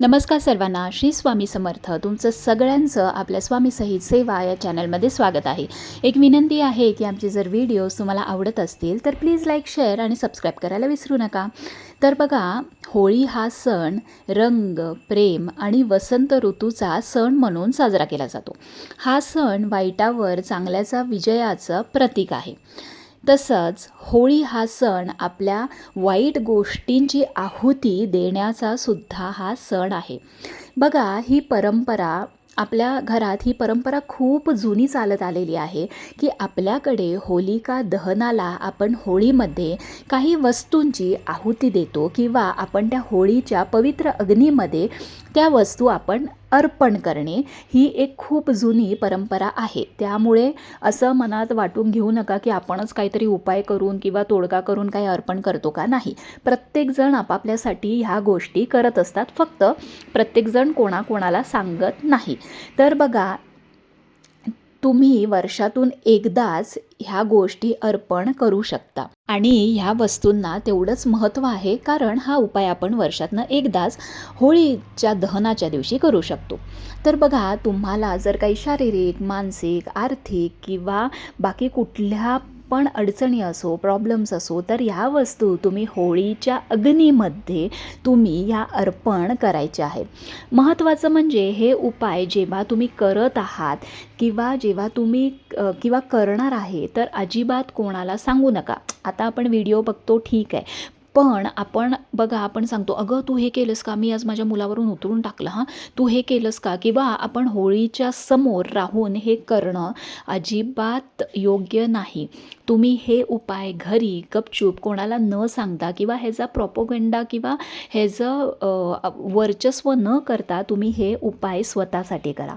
नमस्कार सर्वांना श्री स्वामी समर्थ. तुमचं सगळ्यांचं आपल्या स्वामी सहित सेवा या चॅनलमध्ये स्वागत आहे. एक विनंती आहे की आमचे जर व्हिडिओज तुम्हाला आवडत असतील तर प्लीज लाईक शेअर आणि सबस्क्राईब करायला विसरू नका. तर बघा होळी हा सण रंग प्रेम आणि वसंत ऋतूचा सण म्हणून साजरा केला जातो. हा सण वाईटावर चांगल्याचा विजयाचं प्रतीक आहे. तसंच होळी हा सण आपल्या वाईट गोष्टींची आहुती देण्याचा सुद्धा हा सण आहे. बघा ही परंपरा आपल्या घरात ही परंपरा खूप जुनी चालत आलेली आहे की आपल्याकडे होलिका दहनाला आपण होळीमध्ये काही वस्तूंची आहुती देतो किंवा आपण त्या होळीच्या पवित्र अग्नीमध्ये त्या वस्तू आपण अर्पण करणे ही एक खूप जुनी परंपरा आहे. त्यामुळे असं मनात वाटून घेऊ नका की आपणच काहीतरी उपाय करून किंवा तोडगा करून काही अर्पण करतो का नाही. प्रत्येकजण आपापल्यासाठी ह्या गोष्टी करत असतात. फक्त प्रत्येकजण कोणाकोणाला सांगत नाही. तर बघा तुम्ही वर्षातून एकदाच ह्या गोष्टी अर्पण करू शकता. आणि ह्या वस्तूंना तेवढंच महत्त्व आहे कारण हा उपाय आपण वर्षातनं एकदाच होळीच्या दहनाच्या दिवशी करू शकतो. तर बघा तुम्हाला जर काही शारीरिक मानसिक आर्थिक किंवा बाकी कुठल्या पण अडचणी असो प्रॉब्लेम्स असो तर ह्या वस्तू तुम्ही होळीच्या अग्नीमध्ये तुम्ही ह्या अर्पण करायच्या आहेत. महत्त्वाचं म्हणजे हे उपाय जेव्हा तुम्ही करत आहात किंवा जेव्हा तुम्ही किंवा करणार आहे तर अजिबात कोणाला सांगू नका. आता आपण व्हिडिओ बघतो ठीक आहे. पण आपण बघा आपण सांगतो अगं तू हे केलंस का? मी आज माझ्या मुलावरून उतरून टाकलं हां? तू हे केलंस का? किंवा आपण होळीच्या समोर राहून हे करणं अजिबात योग्य नाही. तुम्ही हे उपाय घरी गपचूप कोणाला न सांगता किंवा ह्याचा प्रॉपोगेंडा किंवा ह्याचं वर्चस्व न करता तुम्ही हे उपाय स्वतःसाठी करा.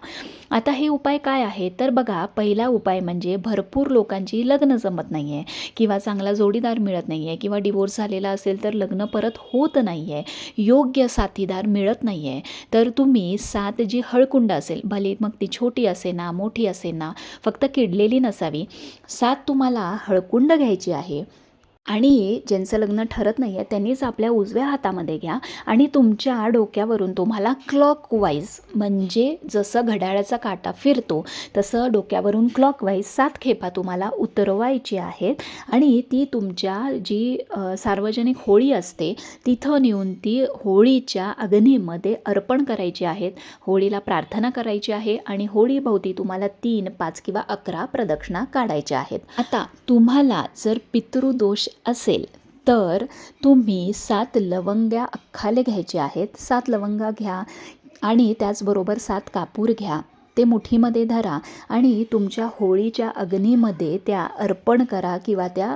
आता हे उपाय काय आहे तर बघा पहिला उपाय म्हणजे भरपूर लोकांची लग्न जमत नाही आहे किंवा चांगला जोडीदार मिळत नाही आहे किंवा डिवोर्स झालेला असेल असेल तर लग्न परत होत नाही आहे योग्य साथीदार मिळत नाही आहे तर तुम्ही सात जी हळकुंड असेल भले मग ती छोटी असे ना मोठी असे ना फक्त किडलेली नसावी. सात तुम्हाला हळकुंड घ्यायची आहे. आणि ज्यांचं लग्न ठरत नाही आहे त्यांनीच आपल्या उजव्या हातामध्ये घ्या आणि तुमच्या डोक्यावरून तुम्हाला क्लॉकवाईज म्हणजे जसं घड्याळाचा काटा फिरतो तसं डोक्यावरून क्लॉकवाईज सात खेपा तुम्हाला उतरवायची आहेत आणि ती तुमच्या जी सार्वजनिक होळी असते तिथं नेऊन ती होळीच्या अग्नीमध्ये अर्पण करायची आहेत. होळीला प्रार्थना करायची आहे आणि होळीभोवती तुम्हाला तीन पाच किंवा अकरा प्रदक्षिणा काढायच्या आहेत. आता तुम्हाला जर पितृदोष असेल तर तुम्ही सात लवंग्या अख्खाले घ्यायचे आहेत. सात लवंगा घ्या आणि त्याचबरोबर सात कापूर घ्या. ते मुठीमध्ये धरा आणि तुमच्या होळीच्या अग्नीमध्ये त्या अर्पण करा किंवा त्या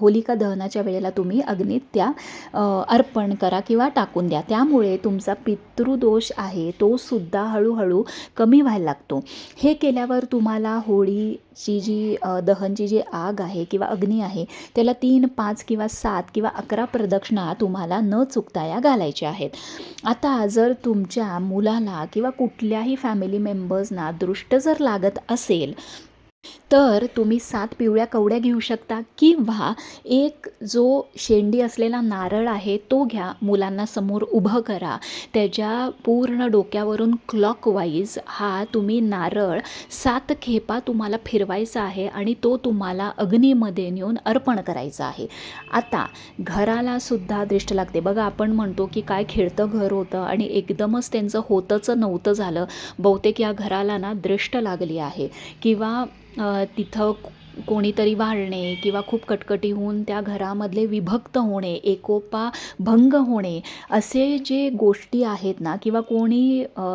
होलिका दहनाच्या वेळेला तुम्ही अग्नीत त्या अर्पण करा किंवा टाकून द्या. त्यामुळे तुमचा पितृदोष आहे तो सुद्धा हळूहळू कमी व्हायला लागतो. हे केल्यावर तुम्हाला होळी ची जी दहनची जी आग आहे किंवा अग्नी आहे त्याला तीन पाच किंवा सात किंवा अकरा प्रदक्षिणा तुम्हाला न चुकता या घालायच्या आहेत. आता जर तुमच्या मुलाला किंवा कुठल्याही फॅमिली मेंबर्सना दृष्ट जर लागत असेल तर तुम्ही सात पिवळ्या कवड्या घेऊ शकता किंवा एक जो शेंडी असलेला नारळ आहे तो घ्या मुलांना समोर उभं करा. त्याच्या पूर्ण डोक्यावरून क्लॉकवाईज हा तुम्ही नारळ सात खेपा तुम्हाला फिरवायचा आहे आणि तो तुम्हाला अग्नीमध्ये नेऊन अर्पण करायचा आहे. आता घराला सुद्धा दृष्ट लागते. बघा आपण म्हणतो की काय खेळतं घर होतं आणि एकदमच त्यांचं होतंच नव्हतं झालं. बहुतेक या घराला ना दृष्ट लागली आहे. किंवा तिथं कोणीतरी वाळणे किंवा खूप कटकटी होऊन त्या घरामधले विभक्त होणे एकोपा भंग होणे असे जे गोष्टी आहेत ना किंवा कोणी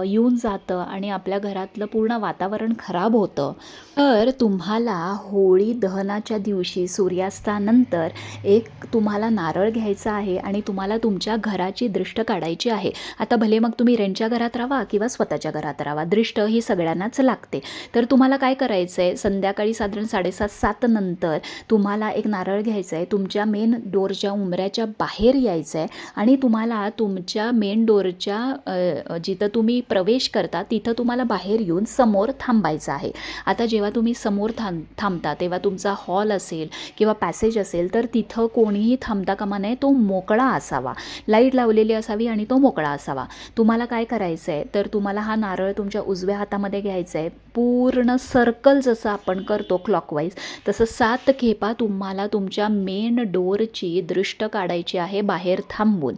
येऊन जातं आणि आपल्या घरातलं पूर्ण वातावरण खराब होतं तर तुम्हाला होळी दहनाच्या दिवशी सूर्यास्तानंतर एक तुम्हाला नारळ घ्यायचा आहे आणि तुम्हाला तुमच्या घराची दृष्ट काढायची आहे. आता भले मग तुम्ही रेंटच्या घरात राहा किंवा स्वतःच्या घरात राहा दृष्ट ही सगळ्यांनाच लागते. तर तुम्हाला काय करायचं आहे संध्याकाळी साधारण साडेसात असा सात नंतर तुम्हाला एक नारळ घ्यायचा आहे तुमच्या मेन डोरच्या उंबऱ्याच्या बाहेर यायचं आहे आणि तुम्हाला तुमच्या मेन डोरच्या जिथं तुम्ही प्रवेश करता तिथं तुम्हाला बाहेर येऊन समोर थांबायचं आहे. आता जेव्हा तुम्ही समोर थांब थांबता तेव्हा तुमचा हॉल असेल किंवा पॅसेज असेल तर तिथं कोणीही थांबता कामा नये तो मोकळा असावा. लाइट लावलेली असावी आणि तो मोकळा असावा. तुम्हाला काय करायचं आहे तर तुम्हाला हा नारळ तुमच्या उजव्या हातामध्ये घ्यायचा आहे. पूर्ण सर्कल जसं आपण करतो क्लॉकवाईज तसं सात खेपा तुम्हाला तुमच्या मेन डोअरची दृष्ट काढायची आहे बाहेर थांबून.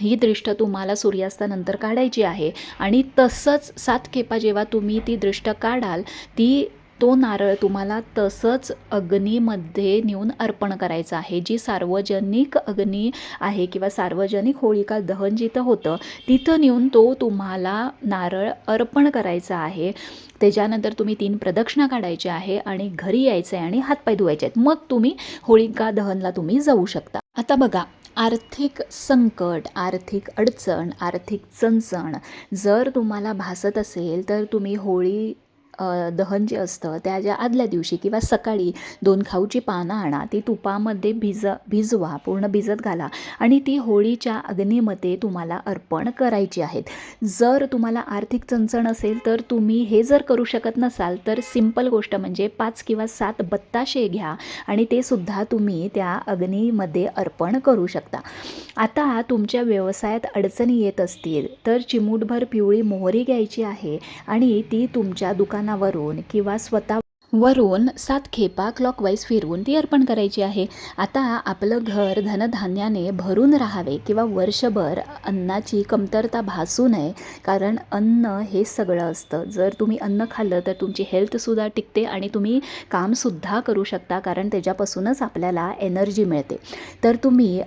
ही दृष्ट तुम्हाला सूर्यास्तानंतर काढायची आहे. आणि तसंच सात खेपा जेव्हा तुम्ही ती दृष्ट काढाल ती तो नारळ तुम्हाला तसंच अग्नीमध्ये नेऊन अर्पण करायचं आहे. जी सार्वजनिक अग्नी आहे किंवा सार्वजनिक होळिका दहन जिथं होतं तिथं नेऊन तो तुम्हाला नारळ अर्पण करायचा आहे. त्याच्यानंतर तुम्ही तीन प्रदक्षिणा काढायच्या आहे आणि घरी यायचं आहे आणि हातपाय धुवायचे आहेत. मग तुम्ही होळिका दहनला तुम्ही जाऊ शकता. आता बघा आर्थिक संकट आर्थिक अडचण आर्थिक चणचण जर तुम्हाला भासत असेल तर तुम्ही होळी दहन जे असतं त्याच्या आदल्या दिवशी किंवा सकाळी दोन खाऊची पानं आणा ती तुपामध्ये भिज भिजवा पूर्ण भिजत घाला आणि ती होळीच्या अग्नीमध्ये तुम्हाला अर्पण करायची आहेत. जर तुम्हाला आर्थिक चणचण असेल तर तुम्ही हे जर करू शकत नसाल तर सिंपल गोष्ट म्हणजे पाच किंवा सात बत्ताशे घ्या आणि ते सुद्धा तुम्ही त्या अग्नीमध्ये अर्पण करू शकता. आता तुमच्या व्यवसायात अडचणी येत असतील तर चिमूटभर पिवळी मोहरी घ्यायची आहे आणि ती तुमच्या दुकानावरून किंवा स्वतः वरून सात खेपा क्लॉकवाईज फिरवून ती अर्पण करायची आहे. आता आपलं घर धनधान्याने भरून राहावे किंवा वर्षभर अन्नाची कमतरता भासू नये कारण अन्न हे सगळं असतं. जर तुम्ही अन्न खाल्लं तर तुमची हेल्थसुद्धा टिकते आणि तुम्ही कामसुद्धा करू शकता कारण त्याच्यापासूनच आपल्याला एनर्जी मिळते. तर तुम्ही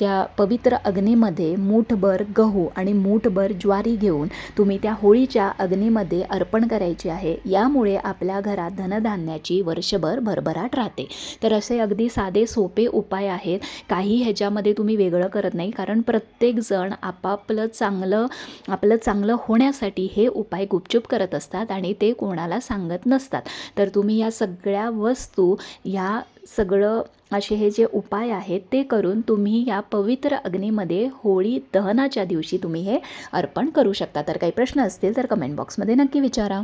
त्या पवित्र अग्नीमध्ये मूठभर गहू आणि मूठभर ज्वारी घेऊन तुम्ही त्या होळीच्या अग्नीमध्ये अर्पण करायची आहे. यामुळे आपल्या घरात धनधान्याची वर्षभर भरभराट राहते. तर असे अगदी साधे सोपे उपाय आहेत. काही ह्याच्यामध्ये तुम्ही वेगळं करत नाही. कारण प्रत्येकजण आपापलं चांगलं आपलं चांगलं होण्यासाठी हे उपाय गुपचूप करत असतात आणि ते कोणाला सांगत नसतात. तर तुम्ही या सगळ्या वस्तू ह्या सगळं असे हे जे उपाय आहेत ते करून तुम्ही या पवित्र अग्नीमध्ये होळी दहनाच्या दिवशी तुम्ही हे अर्पण करू शकता. तर काही प्रश्न असतील तर कमेंट बॉक्समध्ये नक्की विचारा.